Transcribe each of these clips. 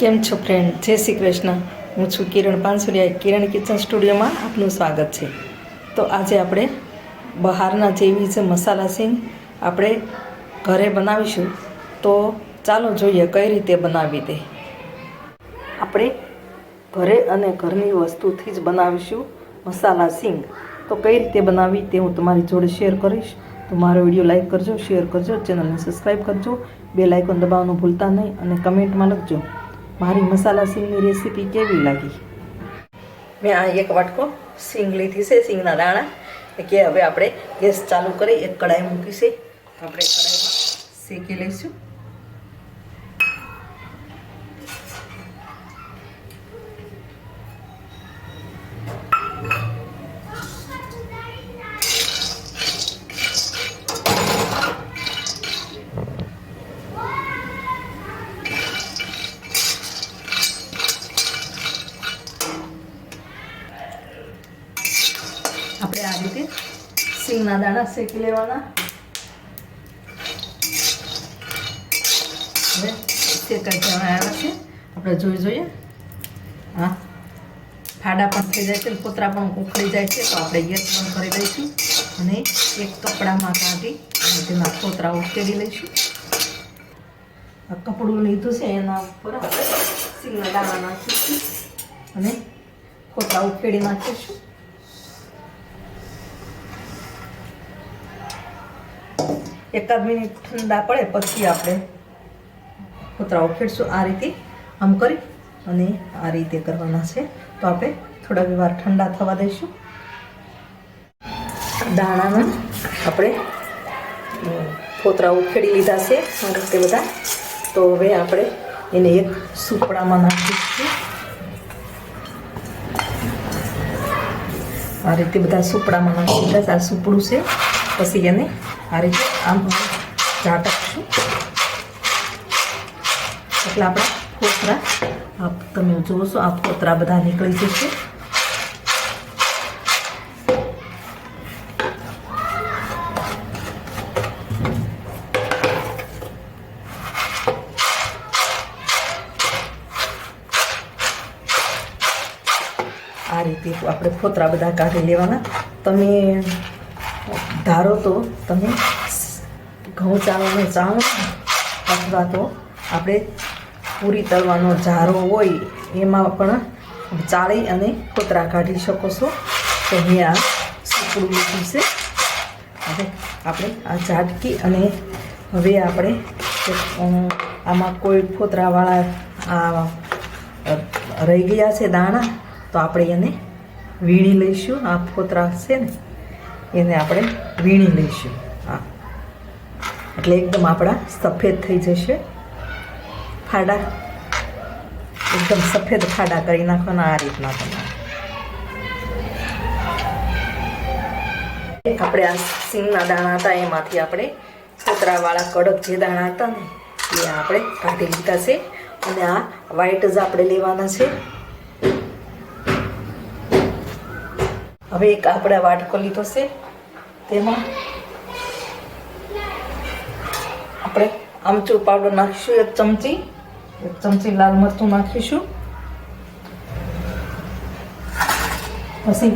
કેમ છો ફ્રેન્ડ જય શ્રી કૃષ્ણ. હું છું કિરણ પાનસુરિયા. કિરણ કિચન સ્ટુડિયોમાં આપનું સ્વાગત છે. તો આજે આપણે બહારના જેવી જે મસાલા સિંગ આપણે ઘરે બનાવીશું. તો ચાલો જોઈએ કઈ રીતે બનાવી તે આપણે ઘરે અને ઘરની વસ્તુથી જ બનાવીશું મસાલા સિંગ. તો કઈ રીતે બનાવી તે હું તમારી જોડે શેર કરીશ. તો મારો વીડિયો લાઈક કરજો શેર કરજો ચેનલને સબસ્ક્રાઈબ કરજો. બે લાઇકોન દબાવવાનું ભૂલતા નહીં અને કમેન્ટમાં લખજો. મારી મસાલા સિંગની રેસીપી કેવી લાગી? મેં આ એક વાટકો સિંગ લીધી છે, સિંગના દાણા કે હવે આપણે ગેસ ચાલુ કરી, એક કડાઈ મૂકી આપણે કઢાઈમાં શેકી લઈશું આપણે આ રીતે સિંગના દાણા શેકી લેવાના. હવે શેકાઈ જવા આવ્યા છે. આપણે જોઈ જોઈએ. હા. ફાડા પણ થઈ જાય છે કોતરા પણ ઉખડી જાય છે, તો આપણે ગેસ બંધ કરી દઈશું અને એક કપડામાં કાઢી અને તેમાં પોતરા ઉકેરી લઈશું. આ કપડું લીધું છે એના ઉપર આપણે સિંગના દાણા નાખીશું અને પોતરા ઉકેડી નાખીશું. એકાદ મિનિટ ઠંડા પડે પછી આપણે કોતરાઓ ખેડશું. આ રીતે આમ કરી અને આ રીતે કરવાના છે. તો આપણે થોડા વાર ઠંડા થવા દઈશું. દાણાના આપણે ફોતરા ઉખેડી લીધા છે આ રીતે બધા. તો હવે આપણે એને એક સુપડામાં નાખીશું. આ રીતે બધા સુપડામાં નાખી દીધા આ સુપડું છે. પછી એને આ રીતે આમ ઝાટકશું એટલે આપણા ફોતરા, આપ તમે જોશો, આ ફોતરા બધા નીકળી જશે. આ રીતે આપણે ફોતરા બધા કાઢી લેવાના. તમે ધારો તો તમે ઘઉં ચાવવાનો ચાવણ અથવા તો આપણે પૂરી તળવાનો જારો હોય, એમાં પણ ચાળી અને કોતરા કાઢી શકો છો. તો મેં આ સુકડું લીધું છે. હવે આપણે આ ઝાટકી અને હવે આપણે આમાં કોઈ ફોતરાવાળા આ રહી ગયા છે દાણા, તો આપણે એને વીણી લઈશું. આ ફોતરા છે ને એને આપણે વીણી લઈશું. હા. એટલે એકદમ આપણા સફેદ થઈ જશે. ફાડા. એકદમ સફેદ ફાડા કરી નાખવાના આ રીતના તમે. આપણે આ સિંગના દાણા હતા, એમાંથી આપણે ફોતરાવાળા કડક જે દાણા હતા ને, એ આપણે કાઢી લીધા છે. અને આ વ્હાઈટ જ આપણે લેવાના છે. હવે એક આપણે વાટકો લીધો છે. તેમાં આપણે આમચૂર પાવડર નાખીશું એક ચમચી. એક ચમચી લાલ મરચું નાખીશું. પછી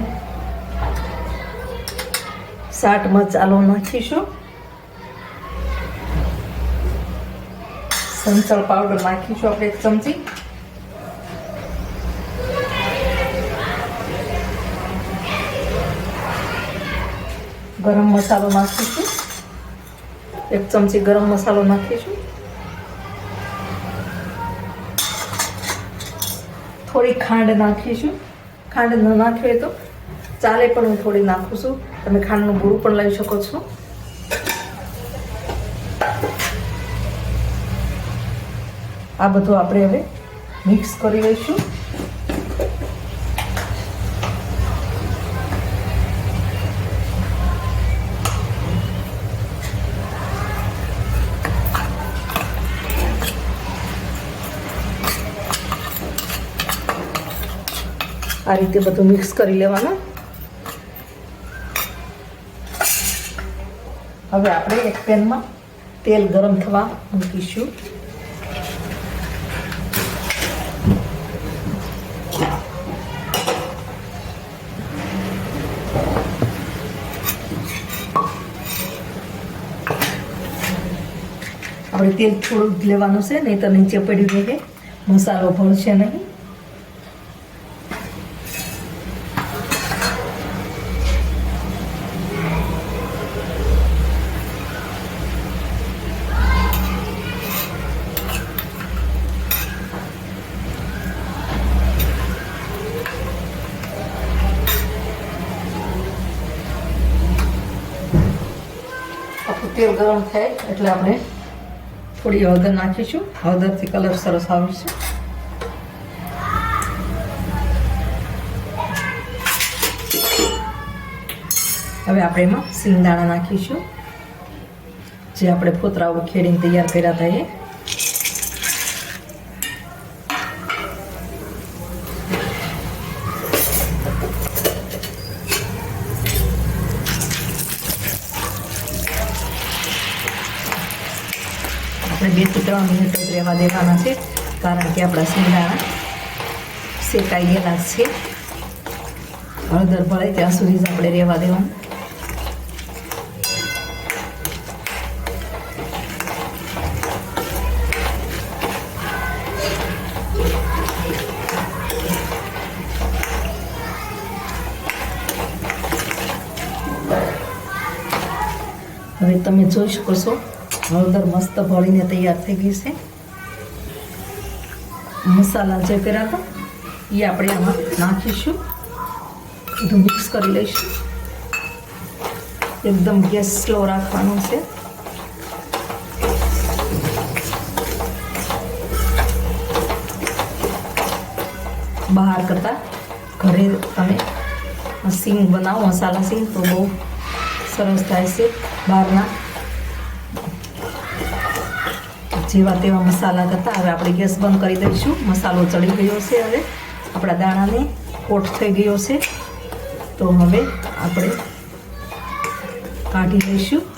સાટ મસાલો નાખીશું. સંચળ પાવડર નાખીશું આપણે એક ચમચી. ગરમ મસાલો નાખીશું. એક ચમચી ગરમ મસાલો નાખીશું. થોડી ખાંડ નાખીશું. ખાંડ ન નાખીએ તો ચાલે પણ હું થોડી નાખું છું. તમે ખાંડનું બૂરું પણ લઈ શકો છો. આ બધું આપણે હવે મિક્સ કરી લઈશું. આ રીતે બધું મિક્સ કરી લેવાનું. હવે આપણે એક પેનમાં તેલ ગરમ થવા મૂકીશું. આપણે તેલ થોડુંક લેવાનું છે નહીં તો નીચે પડ્યું રહે. મસાલો ભળશે નહીં. તેલ ગરમ થાય એટલે આપણે થોડી હળદર નાખીશું. હળદરથી કલર સરસ આવશે. હવે આપણે એમાં સિંગદાણા નાખીશું. જે આપણે ફોતરા ખેડીને તૈયાર કર્યા હતા એ. બેથી ત્રણ મિનિટ રહેવા દેવાના છે, કારણ કે આપણા સિંગદાણા શેકાઈ ગયેલા છે. હળદર ભળે ત્યાં સુધી જ આપણે રહેવા દેવાનું. હવે તમે જોઈ શકો છો હળદર મસ્ત ભળીને તૈયાર થઈ ગઈ છે. મસાલા જે કર્યા હતા, એ આપણે આમાં નાખીશું. બધું મિક્સ કરી લઈશું. એકદમ ગેસ સ્લો રાખવાનો છે. બહાર કરતાં ઘરે તમે સિંગ બનાવો, મસાલા સિંગ, તો બહુ સરસ થાય છે. બહારના જેવા તેવા મસાલા કરતાં હવે આપણે ગેસ બંધ કરી દઈશું. મસાલો ચડી ગયો છે હવે. આપણા દાણાને કોટ થઈ ગયો છે. તો હવે આપણે કાઢી લઈશું.